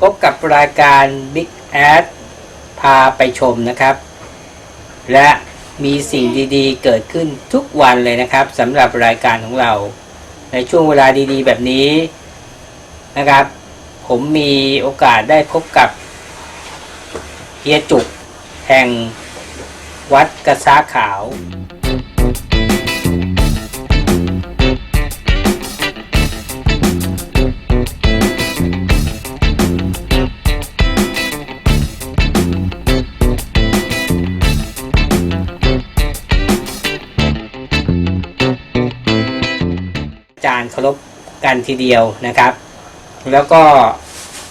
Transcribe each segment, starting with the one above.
พบกับรายการ Big Ad พาไปชมนะครับ และมีสิ่งดีๆ เกิดขึ้นทุกวันเลยนะครับสำหรับรายการของเรา ในช่วงเวลาดีๆ แบบนี้นะครับ ผมมีโอกาสได้พบกับเฮียจุกแห่งวัดกระซ้าขาว กันทีเดียวนะครับ แล้วก็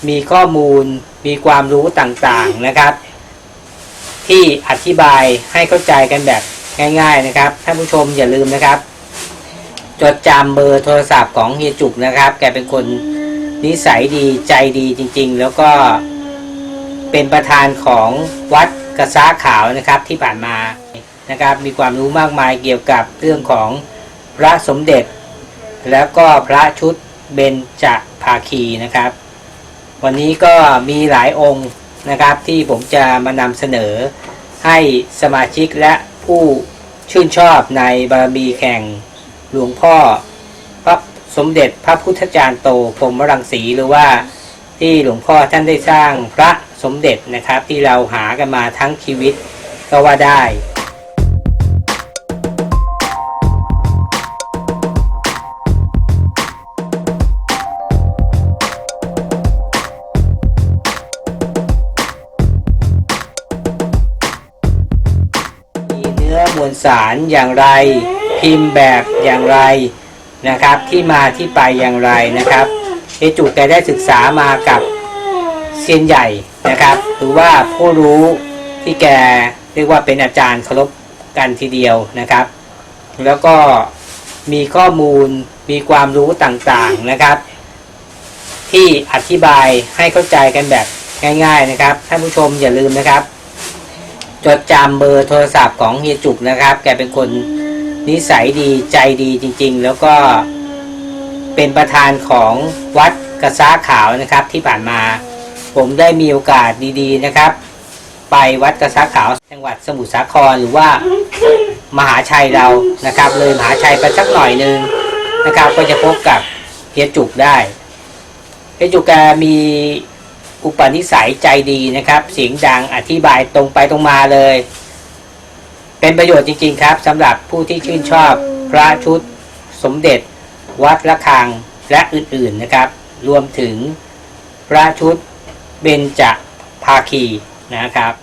มีข้อมูลมีความรู้ต่างๆนะครับ ที่อธิบายให้เข้าใจกันแบบง่าย ๆนะครับท่านผู้ชมอย่าลืมนะครับ จดจำเบอร์โทรศัพท์ของเฮียจุกนะครับ แกเป็นคนนิสัยดีใจดีจริง ๆ แล้วก็เป็นประธานของวัดกระซ้าขาวนะครับที่ผ่านมานะครับ มีความรู้มากมายเกี่ยวกับเรื่องของพระสมเด็จ แล้วก็พระชุดเบญจภาคีนะครับ วันนี้ก็มีหลายองค์นะครับที่ผมจะมานำเสนอให้สมาชิกและผู้ชื่นชอบในบารมีแข่งหลวงพ่อพระสมเด็จพระพุทธจารย์โตพรมรังสีหรือว่าที่หลวงพ่อท่านได้สร้างพระสมเด็จนะครับ ที่เราหากันมาทั้งชีวิตก็ว่าได้ ลสารอย่างไร พิมพ์แบบอย่างไรนะครับ ที่มาที่ไปอย่างไรนะครับเอจุแกได้ศึกษามากับเซียนใหญ่นะครับหรือว่าผู้รู้ที่แกเรียกว่าเป็นอาจารย์เคารพกันทีเดียวนะครับ แล้วก็มีข้อมูลมีความรู้ต่างๆนะครับ ที่อธิบายให้เข้าใจกันแบบง่าย ๆนะครับท่านผู้ชมอย่าลืมนะครับ จดจำเบอร์โทรศัพท์ของเฮียจุกนะครับ แกเป็นคนนิสัยดีใจดีจริง ๆ แล้วก็เป็นประธานของวัดกระซ้าขาวนะครับที่ผ่านมา ผมได้มีโอกาสดีๆนะครับ ไปวัดกระซ้าขาวจังหวัดสมุทรสาครหรือว่ามหาชัยเรานะครับ เลยมหาชัยไปสักหน่อยหนึงนะครับ ก็จะพบกับเฮียจุกได้เฮียจุกแกมี อุปนิสัยใจดีนะครับ เสียงดังอธิบายตรงไปตรงมาเลย เป็นประโยชน์จริง ๆ ครับสำหรับผู้ที่ชื่นชอบพระชุด สมเด็จ วัดระฆังและอื่นๆนะครับ รวมถึงพระชุดเบญจภาคีนะครับ